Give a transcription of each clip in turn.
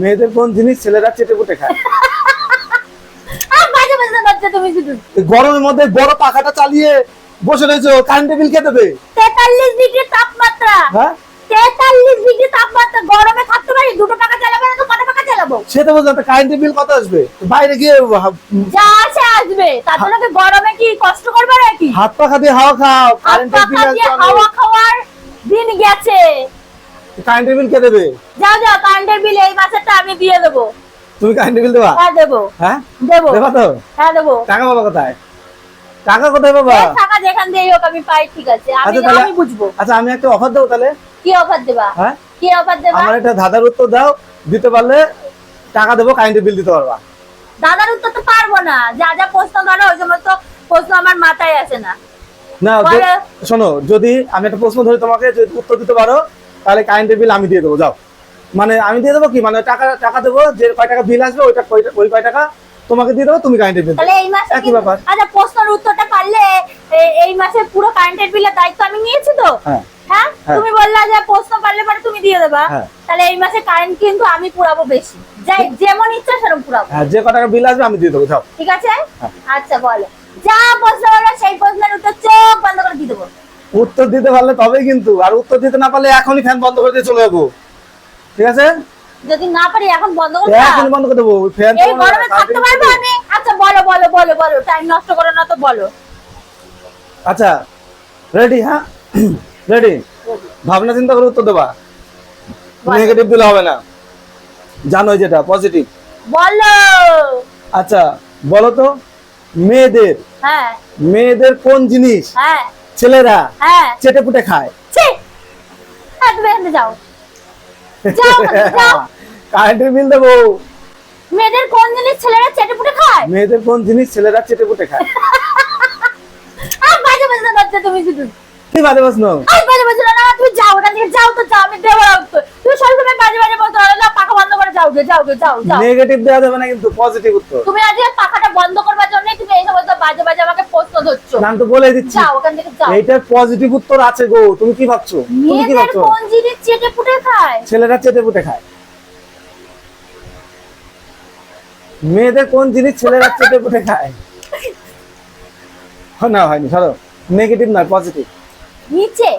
মেয়েদের কোন জিনিস ছেলেরা চেটে পুটে খায়? গরমের মধ্যে বড় পাখাটা চালিয়ে বসে রয়েছো কারেন্ট বিল কে দেবে? তেতাল্লিশ ডিগ্রি তাপমাত্রা। হ্যাঁ? তেতাল্লিশ ডিগ্রি তাপমাত্রা গরমে থাকতে পারি দুটো টাকা চালাবো না তো কত টাকা চালাবো? সে তো বলছো কারেন্ট বিল কত আসবে? বাইরে গিয়ে যা আছে আসবে। তার জন্য কি গরমে কি কষ্ট করবে নাকি? হাত পাখা দিয়ে হাওয়া খাও বিল হাওয়া খাওয়ার দিন গেছে। কারেন্ট বিল কে দেবে? যাও যাও কারেন্টের বিল এই মাসেরটা আমি দিয়ে দেবো। তুমি কারেন্ট বিল দেবা? হ্যাঁ দেবো। হ্যাঁ? দেবো। দেবা তো? হ্যাঁ দেবো। টাকা কোথায়? টাকা কোথায় টাকা যেখান দিয়ে হোক আমি পাই ঠিক আছে। আমি আচ্ছা আমি বুঝব। আচ্ছা আমি একটা অফার দেবো তাহলে? কি অফার দেবা? হ্যাঁ? কি অফার দেবা? আমার একটা ধাঁধার উত্তর দাও দিতে পারলে টাকা দেবো কারেন্টের বিল দিতে পারবা। দাদার উত্তর তো পারব না। যা যা প্রশ্ন ধরো ওই সমস্ত প্রশ্ন আমার মাথায় আসে না। না। শোনো যদি আমি একটা প্রশ্ন ধরি তোমাকে যদি উত্তর দিতে পারো তাহলে কারেন্টের বিল আমি দিয়ে দেবো যাও। মানে আমি দিয়ে দেবো কি? মানে টাকা টাকা দেবো যে কয় টাকা বিল আসবে ওইটা ওই কয় টাকা তোমাকে দিয়ে দেবো তুমি কারেন্টের বিল একই ব্যাপার। আচ্ছা প্রশ্নের উত্তরটা পারলে এই মাসে পুরো কারেন্টের বিলের দায়িত্ব আমি নিয়েছি তো? হ্যাঁ। হ্যাঁ? হ্যাঁ। তুমি বললা যে প্রশ্ন পারলে পরে তুমি দিয়ে দেবা। হ্যাঁ। তাহলে এই মাসে কারেন্ট কিন্তু আমি পুরাবো বেশি। যাই যেমন ইচ্ছা সেরকম পুরাবো। হ্যাঁ যে ক টাকা বিল আসবে আমি দিয়ে দেবো যাও। ঠিক আছে। আচ্ছা বলো। যা প্রশ্ন বলো সেই প্রশ্নের উত্তর চোখ বন্ধ করে দিয়ে দেবো। উত্তর দিতে পারলে তবেই কিন্তু আর উত্তর দিতে না পারলে এখনই ফ্যান বন্ধ করে দিয়ে চলে যাব। ঠিক আছে? যদি না পারি এখন বন্ধ করে দাও। এখনই বন্ধ করে দেবো। ফ্যান এই গরমে থাকতে পারব আমি? আচ্ছা বলো বলো বলো বলো। টাইম নষ্ট করো না তো বলো। আচ্ছা রেডি হ্যাঁ? রেডি ভাবনা চিন্তা করে উত্তর দেবা। নেগেটিভ দিলে হবে না। জানো যেটা পজিটিভ বলো। আচ্ছা বলো তো মেয়েদের হ্যাঁ। মেয়েদের কোন জিনিস হ্যাঁ। ছেলেরা হ্যাঁ। চেটে পুটে খায় হ্যাঁ তুমি যাও। কারেন্টের বিল দেবো। মেয়েদের কোন জিনিস ছেলেরা চেটে পুটে খায়? মেয়েদের কোন জিনিস ছেলেরা চেটে পুটে খায়? আর বাজে বাজে বাজে তুমি শুধু। কি বাজে প্রশ্ন? আর বাজে বাজে না তুমি যাও ওখান থেকে যাও তো যাও আমি দেবো তুমি সবসময় বাজে বাজে বলতে না যাও গে যাও গে যাও যাও। নেগেটিভ যাবে না কিন্তু পজিটিভ উত্তর। তুমি আজকে পাখাটা বন্ধ করবার জন্য তুমি এই সমস্ত বাজে বাজে আমাকে প্রশ্ন ধরছো। তো বলে দিচ্ছি। যাও ওখান থেকে যাও। এইটার পজিটিভ উত্তর আছে গো তুমি কি ভাবছ? তুমি কি মেয়েদের ভাবছ? কোন জিনিস চেটে পুটে খায়? ছেলেরা চেটে পুটে খায়। মেয়েদের কোন জিনিস ছেলেরা চেটে পুটে খায়? না হয়নি ধরো। নেগেটিভ নয় পজিটিভ নিচে।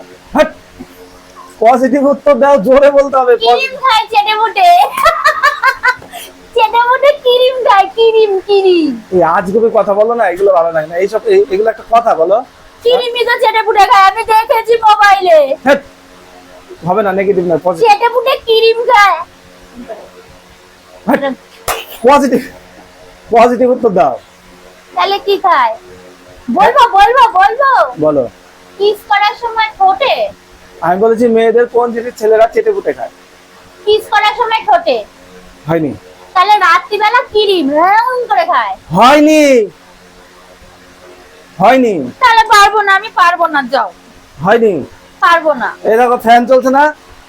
পজিটিভ উত্তর দাও জোরে বলতে হবে ক্রিম খায় চেটে মুটে চেটে মুটে ক্রিম খায় ক্রিম ক্রিম। এই আজগুবি কথা বলো না এগুলো ভালো লাগে না। এইসব এগুলো একটা কথা বলো। তো পুটে খায় আমি দেখেছি মোবাইলে। হবে না নেগেটিভ নয় পজিটিভ পুটে ক্রিম খায়। পজিটিভ পজিটিভ উত্তর দাও। তাহলে কি খায়? বলব বলব বলব। বলো। কিস করার সময় ঠোঁটে? আমি বলেছি মেয়েদের কোন জিনিস ছেলেরা চেটে পুটে খায়। কিস করার সময় ঠোঁটে? হয়নি। তাহলে রাত্রিবেলা ক্রিম করে খায়। হয়নি। হয়নি। তাহলে পারব না আমি পারব না যাও। হয়নি। পারব না। এই দেখো ফ্যান চলছে না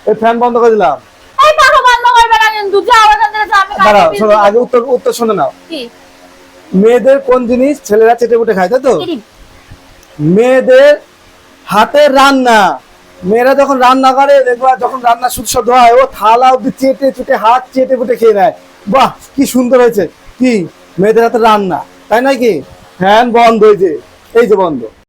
এই ফ্যান বন্ধ করে দিলাম। এই পাখা বন্ধ করবে না কিন্তু যাও এখান থেকে আমি দাঁড়াও শোনো আগে উত্তর উত্তর শুনে নাও। কি? মেয়েদের কোন জিনিস ছেলেরা চেটে পুটে খায় তাই তো? মেয়েদের হাতের রান্না। মেয়েরা যখন রান্না করে দেখবা যখন রান্না সুস্বাদু হয় ও থালা অব্দি চেটে চুটে হাত চেটে পুটে খেয়ে নেয়। বাহ, কি সুন্দর হয়েছে। কি, মেয়েদের হাতে রান্না, তাই নাকি? ফ্যান বন্ধ হয়েছে এই যে বন্ধ।